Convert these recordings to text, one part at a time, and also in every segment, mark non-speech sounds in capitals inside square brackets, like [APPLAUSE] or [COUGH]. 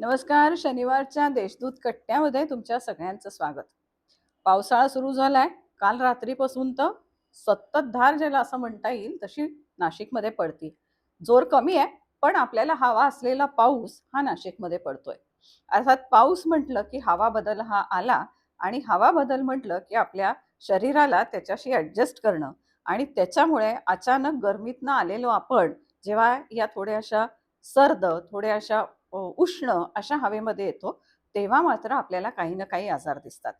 नमस्कार शनिवारच्या देशदूत कट्ट्यामध्ये तुमच्या सगळ्यांचं स्वागत. पावसाळा सुरू झालाय काल रात्रीपासून तर सततधार ज्याला असं म्हणता येईल तशी नाशिकमध्ये पडती. जोर कमी आहे पण आपल्याला हवा असलेला पाऊस हा नाशिकमध्ये पडतोय. अर्थात पाऊस म्हटलं की हवा बदल हा आला आणि हवा बदल म्हटलं की आपल्या शरीराला त्याच्याशी ॲडजस्ट करणं आणि त्याच्यामुळे अचानक गरमीतनं आलेलो आपण जेव्हा या थोड्याशा सर्द थोड्या अशा उष्ण अशा हवेमध्ये येतो तेव्हा मात्र आपल्याला काही ना काही आजार दिसतात.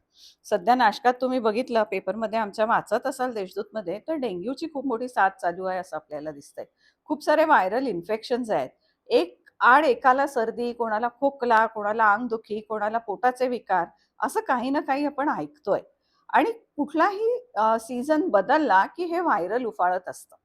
सध्या नाशकात तुम्ही बघितलं पेपरमध्ये आमच्या वाचत असाल देशदूतमध्ये तर डेंग्यूची खूप मोठी साथ चालू आहे असं आपल्याला दिसतंय. खूप सारे व्हायरल इन्फेक्शन्स आहेत. एक आड एकाला सर्दी कोणाला खोकला कोणाला अंगदुखी कोणाला पोटाचे विकार असं काही ना काही आपण ऐकतोय. आणि कुठलाही सीझन बदलला की हे व्हायरल उफाळत असतं.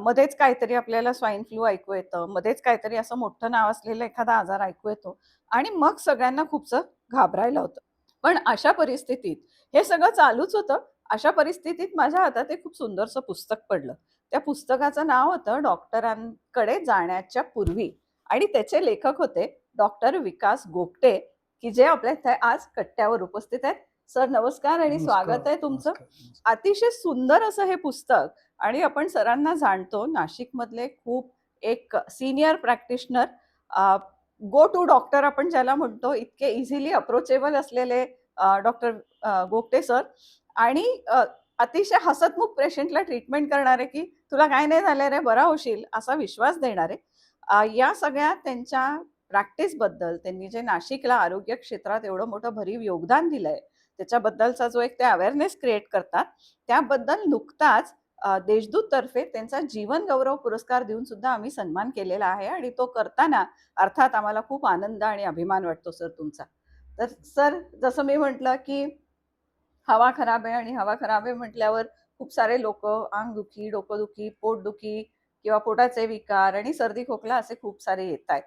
मध्येच काहीतरी आपल्याला स्वाईन फ्लू ऐकू येतं मध्येच काहीतरी असं मोठं नाव असलेलं एखादा आजार ऐकू येतो आणि मग सगळ्यांना खूपसं घाबरायला होतं. पण अशा परिस्थितीत हे सगळं चालूच होतं. अशा परिस्थितीत माझ्या हातात एक खूप सुंदरसं पुस्तक पडलं. त्या पुस्तकाचं नाव होतं डॉक्टरांकडे जाण्याच्या पूर्वी आणि त्याचे लेखक होते डॉक्टर विकास गोपटे की जे आपल्या इथे आज कट्ट्यावर उपस्थित आहेत. सर नमस्कार आणि स्वागत आहे तुमचं. अतिशय सुंदर असं हे पुस्तक आणि आपण सरांना जाणतो नाशिकमधले खूप एक senior practitioner go to doctor आपण ज्याला म्हणतो इतके इझिली अप्रोचेबल असलेले डॉक्टर गोगटे सर. आणि अतिशय हसतमुख पेशंटला ट्रीटमेंट करणारे की तुला काय नाही झालं रे बरा होशील असा विश्वास देणारे. या सगळ्या त्यांच्या प्रॅक्टिसबद्दल त्यांनी जे नाशिकला आरोग्य क्षेत्रात एवढं मोठं भरीव योगदान दिलंय त्याच्याबद्दलचा जो एक ते अवेअरनेस क्रिएट करतात त्याबद्दल नुकताच देशदूततर्फे देशदूत तर्फे त्यांचा जीवन गौरव पुरस्कार देऊन सुद्धा आम्ही सन्मान केलेला आहे आणि तो करताना अर्थात आम्हाला खूप आनंद आणि अभिमान वाटतो सर तुमचा. तर सर जसं मी म्हटलं की हवा खराब आहे आणि हवा खराब आहे म्हटल्यावर खूप सारे लोक अंगदुखी डोकंदुखी पोटदुखी किंवा पोटाचे विकार आणि सर्दी खोकला असे खूप सारे येत आहेत.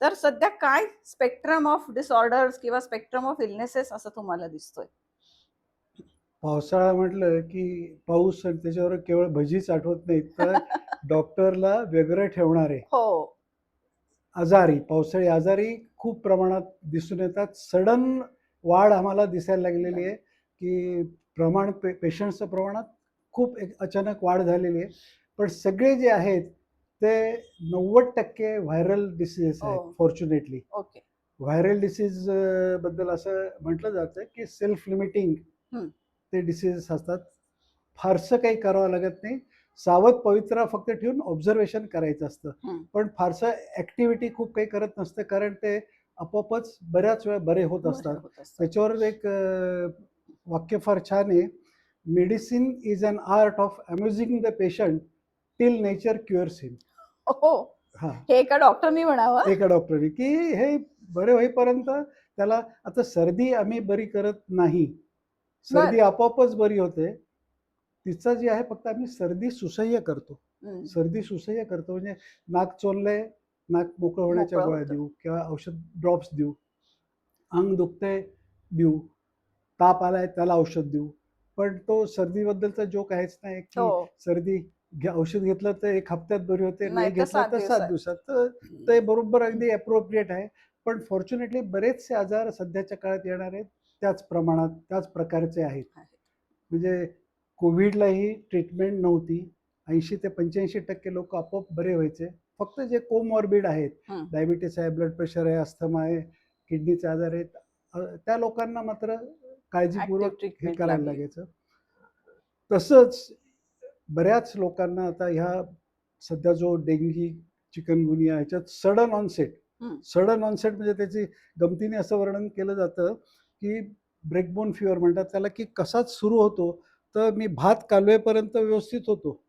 तर सध्या काय स्पेक्ट्रम ऑफ डिसऑर्डर्स किंवा स्पेक्ट्रम ऑफ इलनेसेस असं तुम्हाला दिसतोय? पावसाळा म्हटलं की पाऊस आणि त्याच्यावर केवळ भजीच आठवत नाही तर [LAUGHS] डॉक्टरला वेगळं ठेवणारे. हो. आजारी पावसाळी आजारी खूप प्रमाणात दिसून येतात. सडन वाढ आम्हाला दिसायला लागलेली आहे की प्रमाण पे पेशंटचं प्रमाणात खूप एक अचानक वाढ झालेली आहे. पण सगळे जे आहेत ते नव्वद टक्के व्हायरल डिसीजेस आहेत हो. फॉर्च्युनेटली ओके व्हायरल डिसीजबद्दल असं म्हटलं जातं की सेल्फ लिमिटिंग. ते डिसीजेस असतात फारसं काही करावं लागत नाही सावध पवित्रा फक्त ठेवून ऑब्झर्वेशन करायचं असतं. पण फारसं ऍक्टिव्हिटी खूप काही करत नसतं कारण ते आपोआपच बऱ्याच वेळा बरे होत असतात. त्याच्यावर एक वाक्य फार छान आहे medicine is an art of amusing the patient till nature cures him. हो हा. हे एका डॉक्टरनी म्हणावं? एका डॉक्टरने की हे बरे होईपर्यंत त्याला आता सर्दी आम्ही बरी करत नाही. सर्दी आपोआपच बरी होते. तिचं जे आहे फक्त आम्ही सर्दी सुसह्य करतो. सर्दी सुसह्य करतो म्हणजे नाक चोरलंय नाक मोकळं होण्याच्या गोळ्या. देऊ किंवा औषध ड्रॉप्स देऊ. अंग दुखतंय देऊ. ताप आलाय त्याला औषध देऊ. पण तो सर्दीबद्दलचा जोक आहेच नाही की हो. सर्दी घ्या- औषध घेतलं तर एक हप्त्यात बरी होते नाही नाही तर घेतलं सात तर सात दिवसात. दिवसात तर ते बरोबर अगदी अप्रोप्रिएट आहे पण फॉर्च्युनेटली बरेचसे आजार सध्याच्या काळात येणार आहेत त्याच प्रमाणात त्याच प्रकारचे आहेत आहेत. म्हणजे कोविडलाही ट्रीटमेंट नव्हती ऐंशी ते पंच्याऐंशी टक्के लोक आपोआप बरे व्हायचे फक्त जे कोमॉर्बिड आहेत हं. डायबिटीस आहे ब्लड प्रेशर आहे अस्थमा आहे किडनीचे आजार आहेत अ, त्या लोकांना मात्र काळजीपूर्वक Active हे treatment करायला लागली. लागायचं तसंच बऱ्याच लोकांना आता ह्या सध्या जो डेंगी चिकनगुनिया ह्याच्यात सडन ऑनसेट. सडन ऑनसेट म्हणजे त्याची गमतीने असं वर्णन केलं जातं की ब्रेकबोन फिवर म्हणतात त्याला की कसाच सुरू होतो तर मी भात कालवेपर्यंत व्यवस्थित होतो.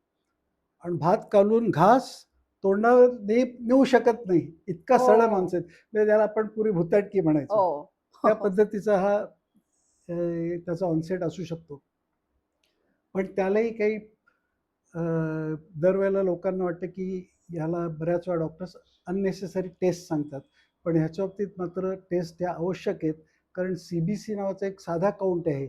आणि भात कालवून घास तोंडावर नेऊ शकत नाही. इतका हो. सडन ऑनसेट म्हणजे त्याला आपण पुरी भुताटकी म्हणायचो. हो. त्या पद्धतीचा हा त्याचा ऑनसेट असू शकतो. पण त्यालाही काही दरवेळेला लोकांना वाटतं की ह्याला बऱ्याच वेळा डॉक्टर्स अननेसेसरी टेस्ट सांगतात. पण ह्याच्या बाबतीत मात्र टेस्ट ह्या आवश्यक आहेत. कारण सी बी सी नावाचा एक साधा काउंट आहे.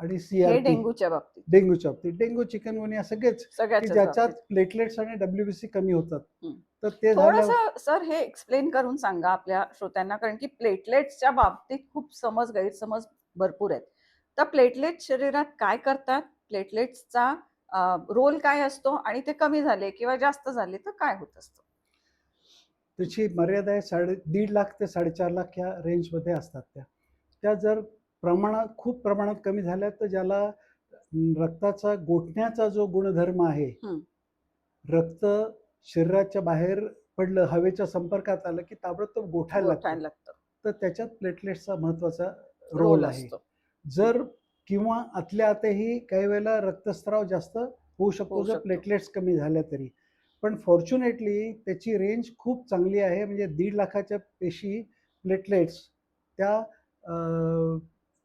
आणि हे सीआरपी डेंग्यूच्या बाबतीत. डेंग्यूच्या बाबतीत. डेंग्यू चिकनगुनिया सगळेच. की सगळ्याच्या ज्याच्यात. प्लेटलेट्स आणि डब्ल्यूबीसी कमी होतात. तर ते सर हे एक्सप्लेन करून सांगा आपल्या श्रोत्यांना. कारण की प्लेटलेट्सच्या बाबतीत खूप समज गैरसमज भरपूर आहेत. तर प्लेटलेट शरीरात काय करतात? प्लेटलेट्सचा रोल काय असतो आणि ते कमी झाले किंवा जास्त झाले तर काय होत असतं? त्याची मर्यादा आहे साडे दीड लाख ते साडेचार लाख या रेंजमध्ये असतात त्या. त्या जर प्रमाणात खूप प्रमाणात कमी झाल्या तर ज्याला रक्ताचा गोठण्याचा जो गुणधर्म आहे. रक्त शरीराच्या बाहेर पडलं हवेच्या संपर्कात आलं की ताबडतोब गोठायला लागतं. तर त्याच्यात प्लेटलेट्सचा महत्त्वाचा रोल आहे. असतो. जर किंवा आतल्या आतही काही वेळेला रक्तस्राव जास्त होऊ शकतो जर. प्लेटलेट्स कमी झाल्या तरी. पण फॉर्च्युनेटली त्याची रेंज खूप चांगली आहे म्हणजे दीड लाखाच्या पेशी प्लेटलेट्स त्या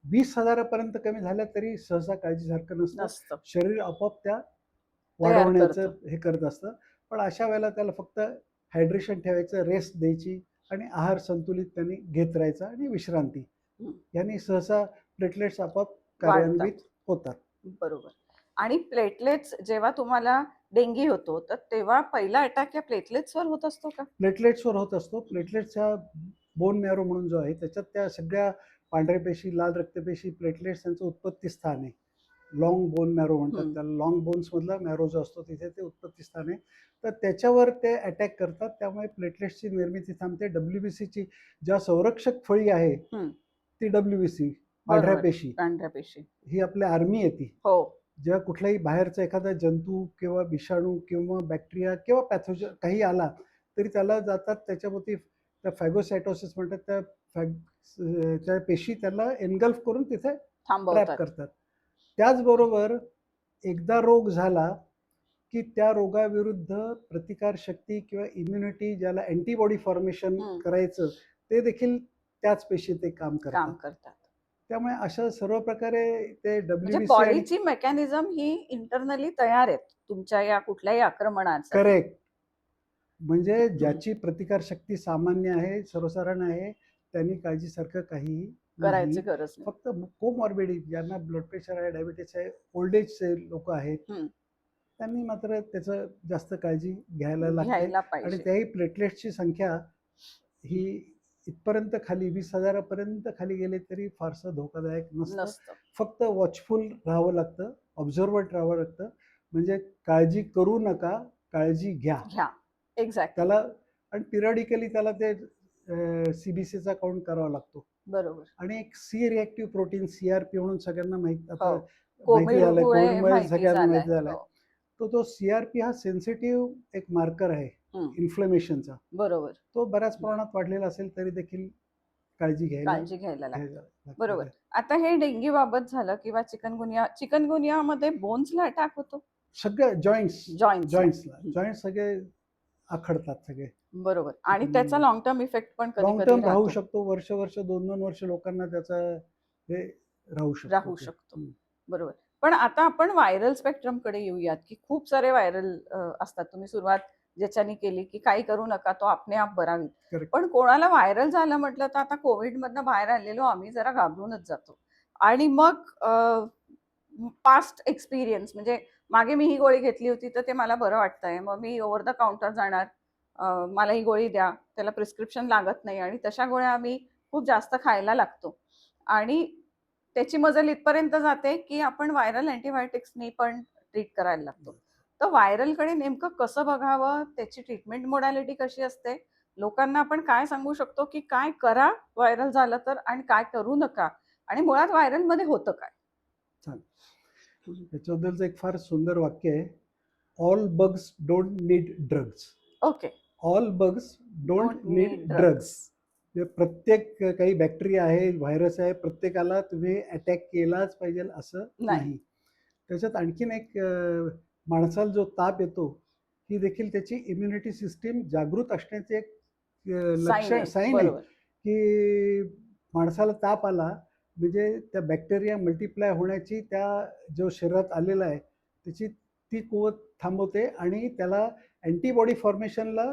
वीस हजारापर्यंत कमी झाल्या तरी सहसा काळजीसारखं नसतं. शरीर आपोआप त्या वाढवण्याचं हे करत असतं. पण अशा वेळेला त्याला फक्त हायड्रेशन ठेवायचं रेस्ट द्यायची आणि आहार संतुलित त्यांनी घेत राहायचा आणि विश्रांती. यांनी सहसा प्लेटलेट्स आपोआप कार्यान्वित होतात. बरोबर. आणि प्लेटलेट्स जेव्हा तुम्हाला डेंगी होतो तर तेव्हा पहिला अटॅक या प्लेटलेट्सवर होत असतो का? प्लेटलेट्सवर होत असतो. प्लेटलेट्सच्या बोन मॅरो म्हणून जो आहे त्याच्यात त्या सगळ्या पांढऱ्या पेशी लाल रक्तपेशी प्लेटलेट्स यांचं उत्पत्ती स्थान आहे. लॉंग बोन मॅरो म्हणतात. त्याला. लॉंग बोन्समधला मॅरो जो असतो तिथे ते उत्पत्ती स्थान आहे. तर त्याच्यावर ते अटॅक करतात. त्यामुळे प्लेटलेट्सची निर्मिती थांबते. डब्ल्यू बी सीची ज्या संरक्षक फळी आहे. ती डब्ल्यू बी सी पांढऱ्या बरोबर. पेशी पांढऱ्या पेशी ही आपल्या आर्मी आहे ती. हो. जेव्हा कुठलाही बाहेरचा एखादा जंतू किंवा विषाणू किंवा बॅक्टेरिया किंवा पॅथोजन काही आला तरी त्याला जातात त्याच्याभोवती त्या फॅगोसायटोसिस म्हणतात त्या फॅग त्या पेशी त्याला एनगल्फ करून तिथे ट्रॅप थांबवतात करतात. त्याचबरोबर एकदा रोग झाला की त्या रोगाविरुद्ध प्रतिकारशक्ती किंवा इम्युनिटी ज्याला अँटीबॉडी फॉर्मेशन हम्म. करायचं ते देखील त्याच पेशी ते काम करतात. त्यामुळे अशा सर्व प्रकारे ते म्हणजे डब्ल्यू बॉडीची मेकॅनिझम ही इंटरनली तयार आहेत तुमच्या या कुठल्याही आक्रमणाचा करेक्ट. म्हणजे ज्याची प्रतिकारशक्ती सामान्य आहे सर्वसाधारण आहे त्यांनी काळजीसारखं काहीही करायची. गरज फक्त कोमॉर्बिडी ज्यांना ब्लड प्रेशर आहे डायबिटीस आहे ओल्ड एजचे लोक आहेत. त्यांनी मात्र त्याचं जास्त काळजी घ्यायला लागते. आणि त्याही प्लेटलेट्सची संख्या ही इथपर्यंत खाली वीस हजारापर्यंत खाली गेले तरी फारसं धोकादायक नसतं. फक्त वॉचफुल राहावं लागतं ऑब्झर्वंट राहावं लागतं. म्हणजे काळजी करू नका काळजी घ्या. एक्झॅक्ट त्याला आणि पिरियडिकली त्याला ते सीबीसीचा काउंट करावा लागतो. बरोबर. आणि एक सी रिॲक्टिव्ह प्रोटीन सीआरपी म्हणून सगळ्यांना माहीत आता हो. माहिती झालंय सगळ्यांना माहिती झालंय. झालंय. हो, तो तो सीआरपी हा सेन्सिटिव्ह एक मार्कर आहे. इन्फ्लेमेशनचा. बरोबर. तो बऱ्याच प्रमाणात वाढलेला असेल तरी देखील काळजी घ्यायला काळजी घ्यायला लागते. बरोबर. आता हे डेंगी बाबत झालं किंवा चिकनगुनिया चिकनगुनियामध्ये बोन्सला अटॅक होतो? सगळं जॉईंट्स जॉईंट जॉईंट्सला जॉईंट सगळे आखडतात सगळे. बरोबर. आणि. त्याचा लॉंग टर्म इफेक्ट पण लॉंग टर्म राहू. शकतो. वर्ष वर्ष दोन दोन वर्ष लोकांना त्याचा हे राहू शकतो. राहू. शकतो. बरोबर. पण आता आपण व्हायरल स्पेक्ट्रमकडे येऊयात की खूप सारे व्हायरल असतात. तुम्ही सुरुवात ज्याच्यानी केली की काही करू नका तो आपणे आप बरा होईल. Correct. पण कोणाला व्हायरल झालं म्हटलं तर आता कोविड मधनं बाहेर आलेलो आम्ही जरा घाबरूनच जातो. आणि मग पास्ट एक्सपिरियन्स म्हणजे मागे मी ही गोळी घेतली होती तर ते मला बरं वाटतंय. मग मी ओव्हर द काउंटर जाणार. मला ही गोळी द्या. त्याला प्रिस्क्रिप्शन लागत नाही आणि तशा गोळ्या आम्ही खूप जास्त खायला लागतो. आणि त्याची मजल इथपर्यंत जाते की आपण व्हायरल अँटीबायोटिक्सनी पण ट्रीट करायला लागतो. तर व्हायरलकडे नेमकं कसं बघावं? त्याची ट्रीटमेंट मोडॅलिटी कशी असते? लोकांना आपण काय सांगू शकतो की काय करा व्हायरल झालं तर आणि काय करू नका? आणि मुळात व्हायरलमध्ये होतं काय? त्याच्याबद्दलचं एक फार सुंदर वाक्य आहे. All bugs don't need drugs okay all bugs don't need drugs प्रत्येक काही बॅक्टेरिया आहे व्हायरस आहे प्रत्येकाला तुम्ही अटॅक केलाच पाहिजे असं नाही. त्याच्यात आणखीन एक माणसाला जो ताप येतो ही देखील त्याची इम्युनिटी सिस्टीम जागृत असण्याचे एक लक्षण साईन आहे की माणसाला ताप आला म्हणजे त्या बॅक्टेरिया मल्टिप्लाय होण्याची त्या जो शरीरात आलेला आहे त्याची ती कुवत थांबवते आणि त्याला अँटीबॉडी फॉर्मेशनला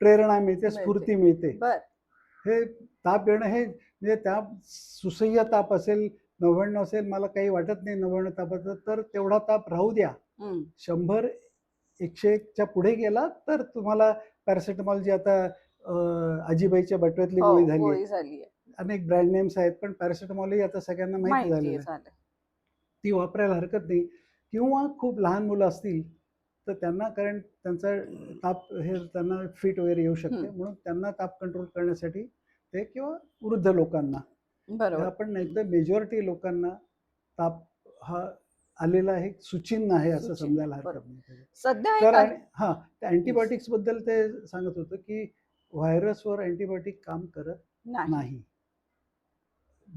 प्रेरणा मिळते. स्फूर्ती मिळते हे ताप येणं हे म्हणजे त्या सुसह्य ताप असेल नव्याण्णव असेल मला काही वाटत नाही नव्याण्णव तापाचं तर तेवढा ताप राहू द्या. शंभर एकशे एकच्या पुढे गेला तर तुम्हाला पॅरासिटामॉल जी आता आजीबाईच्या बटव्यातली हो, गोळी झाली झाली अनेक ब्रँड नेम्स आहेत पण पॅरासिटामॉलही आता सगळ्यांना माहिती झालंय. ती वापरायला हरकत नाही. किंवा खूप लहान मुलं असतील तर त्यांना कारण त्यांचा ताप हे त्यांना फिट वगैरे येऊ शकते. म्हणून त्यांना ताप कंट्रोल करण्यासाठी ते किंवा वृद्ध लोकांना. बरोबर. आपण तर मेजॉरिटी लोकांना ताप हा आलेला आहे सुचिन्ह आहे असं समजायला हरकत. नाही. सध्या तर हा बद्दल ते सांगत होतं की व्हायरसवर अँटीबायोटिक काम करत नाही.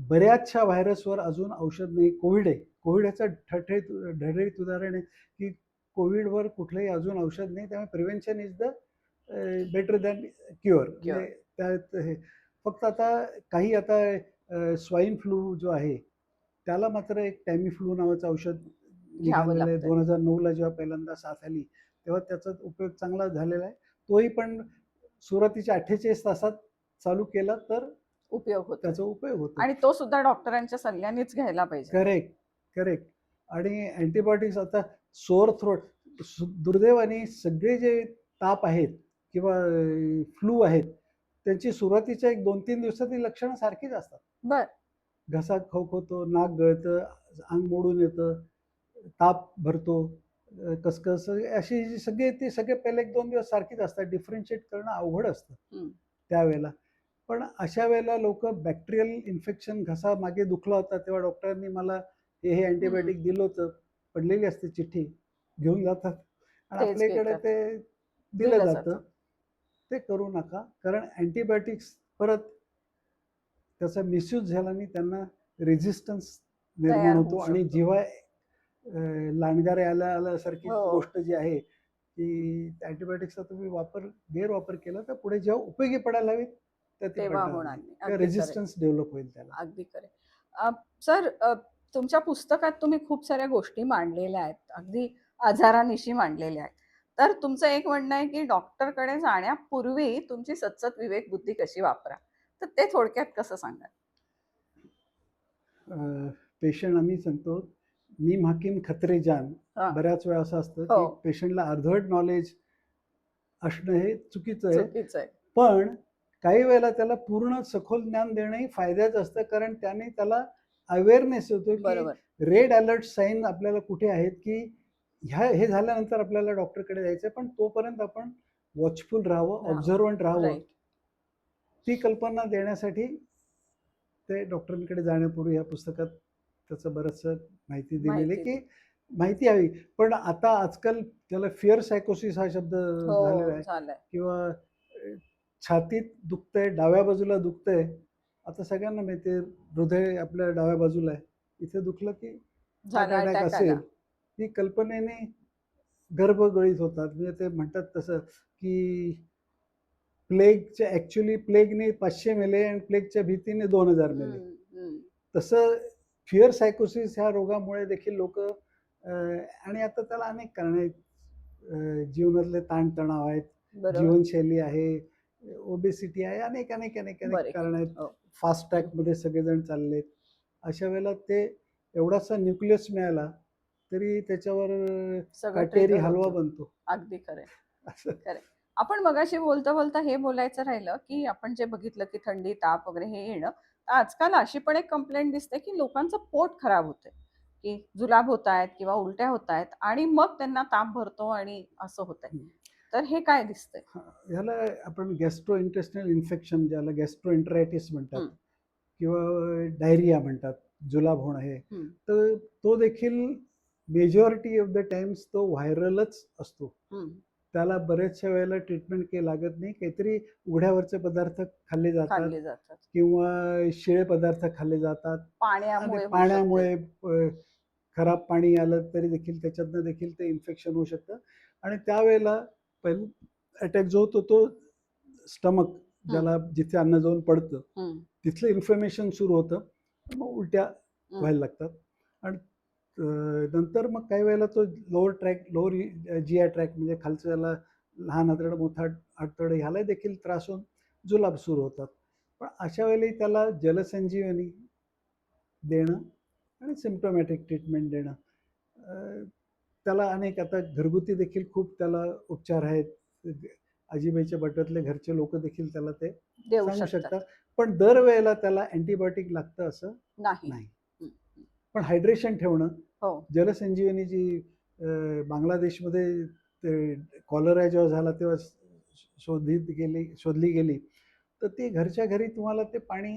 बऱ्याचशा व्हायरसवर अजून औषध नाही. कोविड आहे. कोविड ह्याचं ठठळीत ढळढळीत उदाहरण आहे की कोविडवर कुठलंही अजून औषध नाही. त्यामुळे prevention is the better than cure त्यात हे. फक्त आता काही आता स्वाईन फ्लू जो आहे त्याला मात्र एक टॅमी फ्लू नावाचं औषध निघालेलं आहे. लागतंय. दोन हजार नऊला जेव्हा पहिल्यांदा साथ आली तेव्हा त्याचा उपयोग चांगला झालेला आहे. तोही पण सुरुवातीच्या अठ्ठेचाळीस तासात चालू केला तर उपयोग होतो. त्याचा उपयोग होतो. आणि तो सुद्धा डॉक्टरांच्या सल्ल्यानेच घ्यायला पाहिजे. Correct correct. आणि अँटीबायोटिक्स आता सोअर थ्रोट दुर्दैवाने सगळे जे ताप आहेत किंवा फ्लू आहेत त्यांची सुरुवातीच्या एक दोन तीन दिवसातली लक्षणं सारखीच असतात. बर. घसा खोकवतो नाक गळतं अंग मोडून येतं ताप भरतो कसकस अशी जी सगळे ते सगळे पहिले एक दोन दिवस सारखीच असतात. डिफरन्शिएट करणं अवघड असतं. त्यावेळेला. पण अशा वेळेला लोक बॅक्टेरियल इन्फेक्शन घसा मागे दुखला होता तेव्हा डॉक्टरांनी मला हे हे अँटीबायोटिक दिलं होतं. पडलेली असते चिठ्ठी घेऊन जातात. आणि आपल्याकडे. ते दिलं. जातं. ते करू नका. कारण अँटीबायोटिक्स परत त्याचा मिसयूज झाल्याने त्यांना रेझिस्टन्स निर्माण होतो आणि. जेव्हा लांडगारे आल्या आल्यासारखी हो. गोष्ट जी आहे की अँटीबायोटिक्सचा तुम्ही वापर गैरवापर केला तर पुढे जेव्हा उपयोगी पडायला हवी तर ती होणार नाही. रेझिस्टन्स डेव्हलप होईल त्याला. अगदी खरे सर तुमच्या पुस्तकात तुम्ही खूप साऱ्या गोष्टी मांडलेल्या आहेत. अगदी आजारानिशी मांडलेल्या आहेत. तर तुमचं एक म्हणणं आहे की डॉक्टरकडे जाण्यापूर्वी तुमची सतसत विवेक बुद्धी कशी वापरा? तर ते थोडक्यात कसं सांगा पेशंट आम्ही सांगतो नीम हाकीम खत्रे जान. हा. बऱ्याच वेळा असं असतं हो. की पेशंटला अर्धवट नॉलेज असणं हे चुकीचं आहे. पण काही वेळेला त्याला पूर्ण सखोल ज्ञान देणंही फायद्याचं असतं कारण त्याने त्याला अवेअरनेस होतो की रेड अलर्ट साईन आपल्याला कुठे आहेत की ह्या हे झाल्यानंतर आपल्याला डॉक्टरकडे जायचं पण तोपर्यंत आपण वॉचफुल राहावं. ऑब्झर्वंट राहावं. ती कल्पना देण्यासाठी ते डॉक्टरांकडे जाण्यापूर्वी या पुस्तकात त्याचं बरंचसं माहिती दिलेली आहे की माहिती हवी. पण आता आजकाल त्याला फिअर सायकोसिस हा शब्द झालेला हो आहे. झालंय. किंवा छातीत दुखतंय डाव्या बाजूला दुखतंय. आता सगळ्यांना माहिती आहे हृदय आपल्या डाव्या बाजूला आहे. इथे दुखलं की असेल. ही कल्पनेने गर्भगळीत होतात. म्हणजे ते म्हणतात तसं की प्लेगच्या ॲक्च्युली प्लेगने पाचशे मेले आणि प्लेगच्या भीतीने दोन हजार मेले. तसं फिअर सायकोसिस ह्या रोगामुळे देखील लोक आणि आता त्याला अनेक कारण आहेत. जीवनातले ताणतणाव आहेत. जीवनशैली आहे ओबेसिटी आहे अनेक अनेक अनेक. अनेक कारण आहेत. हो. फास्ट ट्रॅकमध्ये सगळेजण चालले अशा वेळेला ते एवढासा न्यूक्लियस मिळाला तरी त्याच्यावर काटेरी हलवा. बनतो. अगदी खरंय असं. आपण मगाशी बोलता बोलता हे बोलायचं राहिलं की आपण जे बघितलं की थंडी ताप वगैरे हे येणं तर आजकाल अशी पण एक कंप्लेंट दिसते की लोकांचं पोट खराब होतंय की जुलाब होत आहेत किंवा उलट्या होत आहेत आणि मग त्यांना ताप भरतो आणि असं होतंय हम्म. तर हे काय दिसतंय ह्याला आपण गॅस्ट्रो इंटेस्टिनल इन्फेक्शन ज्याला गॅस्ट्रो इंटरायटिस म्हणतात. किंवा डायरिया म्हणतात जुलाब होणं हे. तर तो देखील मेजॉरिटी ऑफ द टाइम्स तो व्हायरलच असतो. त्याला बऱ्याचशा वेळेला ट्रीटमेंट केली लागत नाही. काहीतरी उघड्यावरचे पदार्थ खाल्ले जातात खाल्ले जातात. किंवा शिळे पदार्थ खाल्ले जातात. पाण्यामुळे आणि होऊ पाण्यामुळे शकते. अ, खराब पाणी आलं तरी देखील त्याच्यातनं देखील ते इन्फेक्शन होऊ शकतं. आणि त्यावेळेला पहिलं अटॅक जो होतो तो स्टमक ज्याला जिथे अन्न जाऊन पडतं हम्म. तिथलं इन्फ्लमेशन सुरू होतं. मग उलट्या व्हायला लागतात. आणि नंतर मग काही वेळेला तो lower track lower G I track म्हणजे खालचं ज्याला लहान आतडं मोठा आतडं ह्याला देखील त्रास होऊन जुलाब सुरू होतात. पण अशा वेळेला त्याला जलसंजीवनी देणं आणि सिम्टोमॅटिक ट्रीटमेंट देणं त्याला अनेक आता घरगुती देखील खूप त्याला उपचार आहेत. आजीबाईच्या बटव्यातले घरचे लोक देखील त्याला ते देऊ सांगू शकतात. पण दरवेळेला त्याला अँटीबायोटिक लागतं असं नाही. पण हायड्रेशन ठेवणं हो. जलसंजीवनी जी बांगलादेशमध्ये ते कॉलरा जेव्हा झाला तेव्हा शोधित गेली शोधली गेली तर ती घरच्या घरी तुम्हाला ते पाणी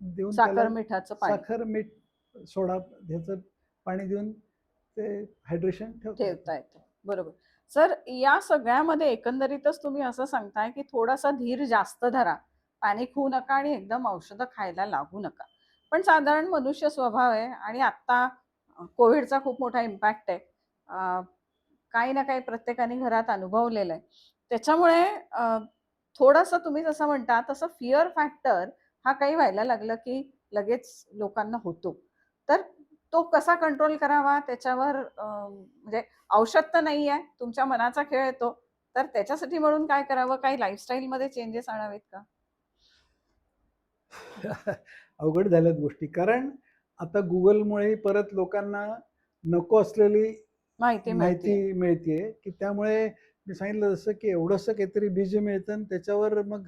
देऊन साखर मिठाचं साखर मीठ सोडा ह्याचं पाणी देऊन ते हायड्रेशन ठेवता येतं. ठेवता येतं. बरोबर. सर या सगळ्यामध्ये एकंदरीतच तुम्ही असं सांगताय की थोडासा धीर जास्त धरा. पॅनिक होऊ नका आणि एकदम औषधं खायला लागू नका. पण साधारण मनुष्य स्वभाव आहे आणि आत्ता कोविडचा खूप मोठा इम्पॅक्ट आहे. काही ना काही प्रत्येकाने घरात अनुभवलेलं आहे. त्याच्यामुळे थोडंसं तुम्ही जसं म्हणता तसं फिअर फॅक्टर हा काही व्हायला लागलं की लगेच लोकांना होतो. तर तो कसा कंट्रोल करावा? त्याच्यावर म्हणजे औषध तर नाही आहे तुमच्या मनाचा खेळ येतो तर त्याच्यासाठी म्हणून काय करावं? काही लाईफस्टाईलमध्ये चेंजेस आणावेत का? [LAUGHS] अवघड झाल्यात गोष्टी कारण आता गुगलमुळे परत लोकांना नको असलेली माहिती माहिती माहिती मिळते की त्यामुळे मी सांगितलं जसं की एवढंसं काहीतरी बीज मिळतं आणि त्याच्यावर मग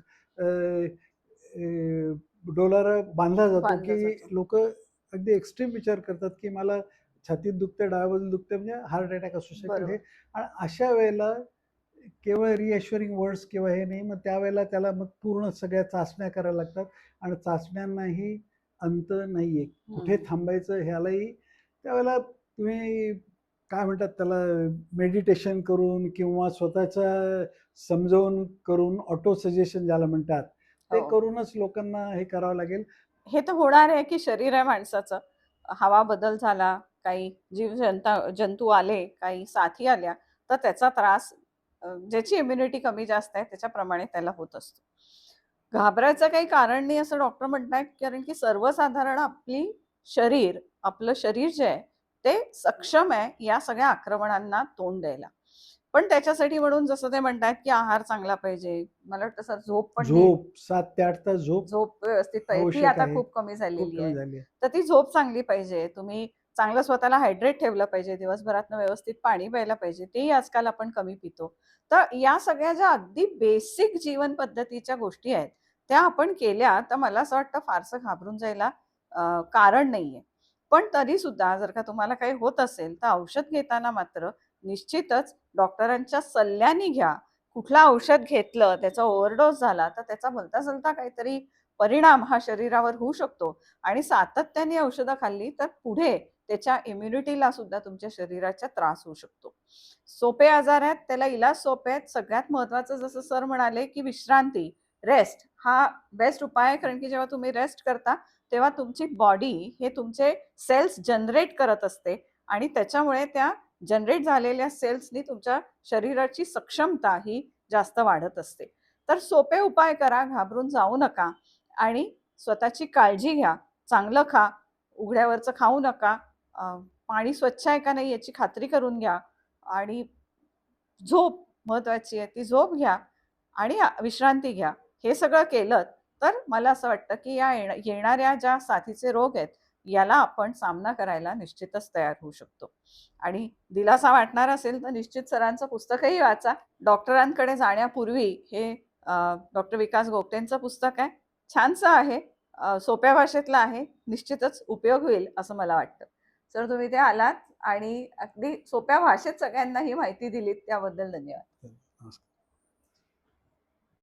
डोलार बांधला जातो की. लोक अगदी एक्स्ट्रीम विचार करतात की मला छातीत दुखते डाव्या बाजूला दुखते म्हणजे हार्ट अटॅक असू शकेल. हे आणि अशा वेळेला केवळ रिॲश्युरिंग वर्ड्स किंवा हे नाही मग त्यावेळेला त्याला मग पूर्ण सगळ्या चाचण्या करायला लागतात आणि चाचण्यांनाही अंत नाही आहे कुठे. थांबायचं ह्यालाही त्यावेळेला तुम्ही काय म्हणतात त्याला मेडिटेशन करून किंवा स्वतःचा समजावून करून ऑटो सजेशन ज्याला म्हणतात ते हो. करूनच लोकांना हे करावं लागेल हे तर होणार आहे की शरीर आहे माणसाचं हवा बदल झाला काही जीव जंता जंतू आले काही साथी आल्या तर त्याचा त्रास ज्याची इम्युनिटी कमी जास्त आहे त्याच्याप्रमाणे त्याला होत असतो. घाबरायचं काही कारण नाही असं डॉक्टर म्हणतात कारण की सर्वसाधारण आपली शरीर आपलं शरीर जे आहे ते सक्षम आहे या सगळ्या आक्रमणांना तोंड द्यायला. पण त्याच्यासाठी म्हणून जसं ते म्हणतात की आहार चांगला पाहिजे मला वाटतं सर झोप पण झोप सात ते आठ तास झोप झोप व्यवस्थित ती आता. खूप कमी झालेली आहे. तर ती झोप चांगली पाहिजे. तुम्ही चांगलं स्वतःला हायड्रेट ठेवलं पाहिजे दिवसभरातनं व्यवस्थित पाणी प्यायला पाहिजे तेही आजकाल आपण कमी पितो. तर या सगळ्या ज्या अगदी बेसिक जीवन पद्धतीच्या गोष्टी आहेत त्या आपण केल्या तर मला असं वाटतं फारसं घाबरून जायला कारण नाहीये. पण तरी सुद्धा जर का तुम्हाला काही होत असेल तर औषध घेताना मात्र निश्चितच डॉक्टरांच्या सल्ल्याने घ्या. कुठलं औषध घेतलं त्याचा ओव्हरडोस झाला तर त्याचा भलता सलता काहीतरी परिणाम हा शरीरावर होऊ शकतो. आणि सातत्याने औषधं खाल्ली तर पुढे त्याच्या इम्युनिटीला सुद्धा तुमच्या शरीराचा त्रास होऊ शकतो. सोपे आजार आहेत त्याला इलाज सोपे आहेत. सगळ्यात महत्वाचं जसं सर म्हणाले की विश्रांती रेस्ट हा बेस्ट उपाय आहे. कारण की जेव्हा तुम्ही रेस्ट करता तेव्हा तुमची बॉडी हे तुमचे सेल्स जनरेट करत असते. आणि त्याच्यामुळे त्या जनरेट झालेल्या सेल्सनी तुमच्या शरीराची सक्षमता ही जास्त वाढत असते. तर सोपे उपाय करा घाबरून जाऊ नका. आणि स्वतःची काळजी घ्या. चांगलं खा. उघड्यावरचं खाऊ नका. पाणी स्वच्छ आहे का नाही याची खात्री करून घ्या आणि झोप महत्वाची आहे ती झोप घ्या आणि विश्रांती घ्या. हे सगळं केलं तर मला असं वाटतं की या येणाऱ्या ज्या साथीचे रोग आहेत याला आपण सामना करायला निश्चितच तयार होऊ शकतो. आणि दिलासा वाटणार असेल तर निश्चित सरांचं पुस्तकही वाचा. डॉक्टरांकडे जाण्यापूर्वी हे डॉक्टर विकास गोपटेंचं पुस्तक आहे. छानसं आहे सोप्या भाषेतलं आहे. निश्चितच उपयोग होईल असं मला वाटतं. सर तुम्ही ते आलात आणि अगदी सोप्या भाषेत सगळ्यांना ही माहिती दिलीत. त्याबद्दल धन्यवाद.